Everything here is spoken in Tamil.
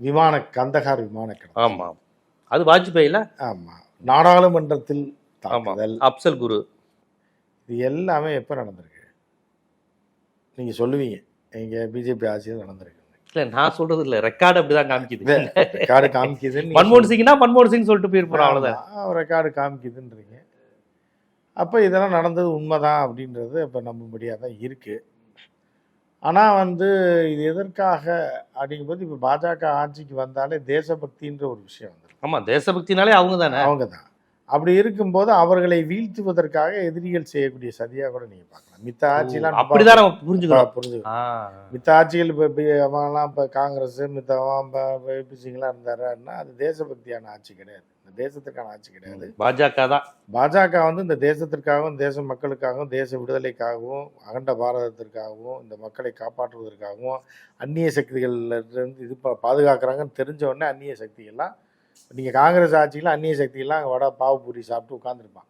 விமான கந்தகார் விமான கடத்தல் ஆமா. அது வாஜ்பாயில? ஆமா. நாடாளுமன்றத்தில் தாக்குதல். அப்சல் குரு. இது எல்லாமே எப்போ நடந்திருக்கு? நீங்க சொல்லுவீங்க. எங்க பிஜேபி ஆட்சியில் நடந்திருக்கு. இல்ல நான் சொல்றது இல்ல. ரெக்கார்டு அப்படிதான் காமிக்குது. ரெக்கார்டு காமிக்குதுன்னு மன்மோகன் சிங்னா மன்மோகன் சிங் சொல்லிட்டு போயிருப்போம் அவ்வளவுதான். ஆமா, ரெக்கார்டு காமிக்குதுன்றீங்க. அப்போ இதெல்லாம் நடந்தது உண்மைதான் அப்படின்றது இப்போ நம்பும்படியாக தான் இருக்கு. ஆனால் வந்து இது எதற்காக அப்படிங்கும்போது இப்போ பாஜக ஆட்சிக்கு வந்தாலே தேசபக்தின்ற ஒரு விஷயம் வந்துடும் ஆமா தேசபக்தினாலே அவங்க தானே? அவங்க தான். அப்படி இருக்கும்போது அவர்களை வீழ்த்துவதற்காக எதிரிகள் செய்யக்கூடிய சதியா கூட நீங்க பார்க்கலாம். மித்த ஆட்சியெல்லாம் அப்படிதான் நம்ம புரிஞ்சுக்கணும். ஆ. மித்த ஆட்சிகள் இப்போ இப்போ இப்போ காங்கிரஸ் மித்தவன் இப்போ ஏபிசிங்கெலாம் இருந்தாருன்னா அது தேசபக்தியான ஆட்சி கிடையாது. இந்த தேசத்துக்கான ஆட்சி கிடையாது. பாஜக தான். பாஜக வந்து இந்த தேசத்திற்காகவும் தேச மக்களுக்காகவும் தேச விடுதலைக்காகவும் அகண்ட பாரதத்திற்காகவும் இந்த மக்களை காப்பாற்றுவதற்காகவும் அந்நிய சக்திகள்ல இருந்து இது பாதுகாக்கிறாங்கன்னு தெரிஞ்ச உடனே அந்நிய சக்திகள்லாம் நீங்கள் காங்கிரஸ் ஆட்சியில் அந்நிய சக்தியெல்லாம் அங்கே வட பாவபூரி சாப்பிட்டு உட்காந்துருப்பான்